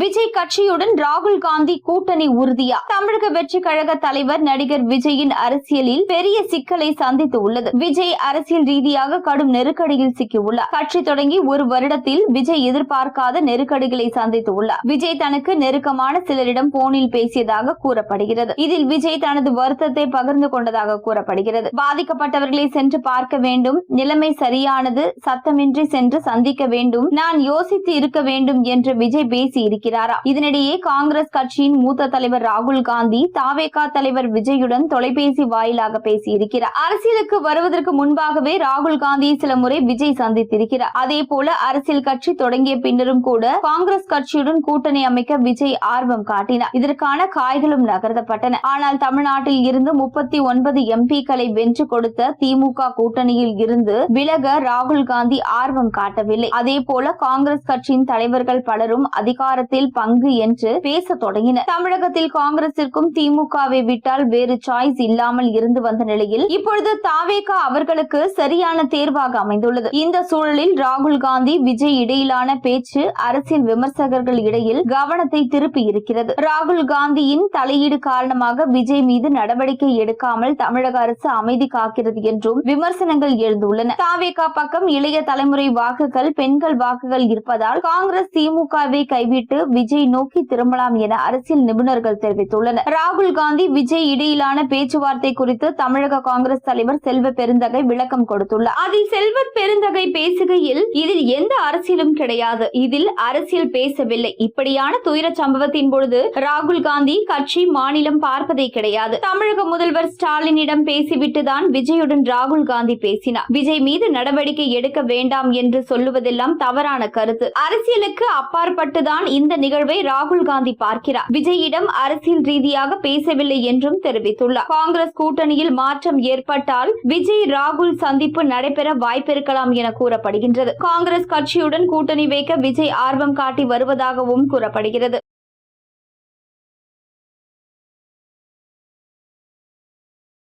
விஜய் கட்சியுடன் ராகுல் காந்தி கூட்டணி உறுதியா? தமிழக வெற்றி கழக தலைவர் நடிகர் விஜயின் அரசியலில் பெரிய சிக்கலை சந்தித்து உள்ளது. விஜய் அரசியல் ரீதியாக கடும் நெருக்கடியில் சிக்கியுள்ளார். கட்சி தொடங்கி ஒரு வருடத்தில் விஜய் எதிர்பார்க்காத நெருக்கடிகளை சந்தித்து உள்ளார். விஜய் தனக்கு நெருக்கமான சிலரிடம் போனில் பேசியதாக கூறப்படுகிறது. இதில் விஜய் தனது வருத்தத்தை பகிர்ந்து கொண்டதாக கூறப்படுகிறது. பாதிக்கப்பட்டவர்களை சென்று பார்க்க வேண்டும். நிலைமை சரியானது சத்தமின்றி சென்று சந்திக்க வேண்டும். நான் யோசித்து இருக்க வேண்டும் என்று விஜய் பேசி இருக்கிறாரா இதனிடையே காங்கிரஸ் கட்சியின் மூத்த தலைவர் ராகுல் காந்தி தாவேகா தலைவர் விஜயுடன் தொலைபேசி வாயிலாக பேசியிருக்கிறார். அரசியலுக்கு வருவதற்கு முன்பாகவே ராகுல் காந்தியை சில முறை விஜய் சந்தித்திருக்கிறார். அதே போல அரசியல் கட்சி தொடங்கிய பின்னரும் கூட காங்கிரஸ் கட்சியுடன் கூட்டணி அமைக்க விஜய் ஆர்வம் காட்டினார். இதற்கான காய்களும் நகர்த்தப்பட்டன. ஆனால் தமிழ்நாட்டில் இருந்து முப்பத்தி ஒன்பது எம்பிக்களை வென்று கொடுத்த திமுக கூட்டணியில் இருந்து விலக ராகுல் காந்தி ஆர்வம் காட்டவில்லை. அதே போல காங்கிரஸ் கட்சியின் தலைவர்கள் பலரும் அதிகாரத்தில் பங்கு என்று பேச தொடங்கினர். தமிழகத்தில் காங்கிரசிற்கும் திமுகவை விட்டால் வேறு சாய்ஸ் இல்லாமல் இருந்து வந்த நிலையில் இப்பொழுது தாவேகா அவர்களுக்கு சரியான தேர்வாக அமைந்துள்ளது. இந்த சூழலில் ராகுல் காந்தி விஜய் இடையிலான பேச்சு அரசியல் விமர்சகர்கள் இடையில் கவனத்தை திருப்பி இருக்கிறது. ராகுல் காந்தியின் தலையீடு காரணமாக விஜய் மீது நடவடிக்கை எடுக்காமல் தமிழக அரசு அமைதி காக்கிறது என்றும் விமர்சனங்கள் எழுந்துள்ளன. தாவேகா பக்கம் இளைய தலைமுறை வாக்குகள் பெண்கள் வாக்குகள் இருப்பதால் காங்கிரஸ் திமுகவை கைவிட்டு விஜய் நோக்கி திரும்பலாம் என அரசியல் நிபுணர்கள் தெரிவித்துள்ளனர். ராகுல் காந்தி விஜய் இடையிலான பேச்சுவார்த்தை குறித்து தமிழக காங்கிரஸ் தலைவர் செல்வ பெருந்தகை விளக்கம் கொடுத்துள்ளார். அதில் செல்வ பெருந்தகை பேசுகையில் இதில் எந்த அரசியலும் கிடையாது. இதில் அரசியல் பேசவில்லை. இப்படியான துயர சம்பவத்தின் பொழுது ராகுல் காந்தி கட்சி மாநிலம் பார்ப்பதே கிடையாது. தமிழக முதல்வர் ஸ்டாலினிடம் பேசிவிட்டுதான் விஜயுடன் ராகுல் காந்தி பேசினார். விஜய் மீது நடவடிக்கை எடுக்க வேண்டாம் என்று சொல்லுவதெல்லாம் தவறான கருத்து. அரசியலுக்கு அப்பாற்பட்டுதான் இந்த இந்த நிகழ்வை ராகுல் காந்தி பார்க்கிறார். விஜயிடம் அரசியல் ரீதியாக பேசவில்லை என்றும் தெரிவித்துள்ளார். காங்கிரஸ் கூட்டணியில் மாற்றம் ஏற்பட்டால் விஜய் ராகுல் சந்திப்பு நடைபெற வாய்ப்பிருக்கலாம் என கூறப்படுகின்றது. காங்கிரஸ் கட்சியுடன் கூட்டணி வைக்க விஜய் ஆர்வம் காட்டி வருவதாகவும் கூறப்படுகிறது.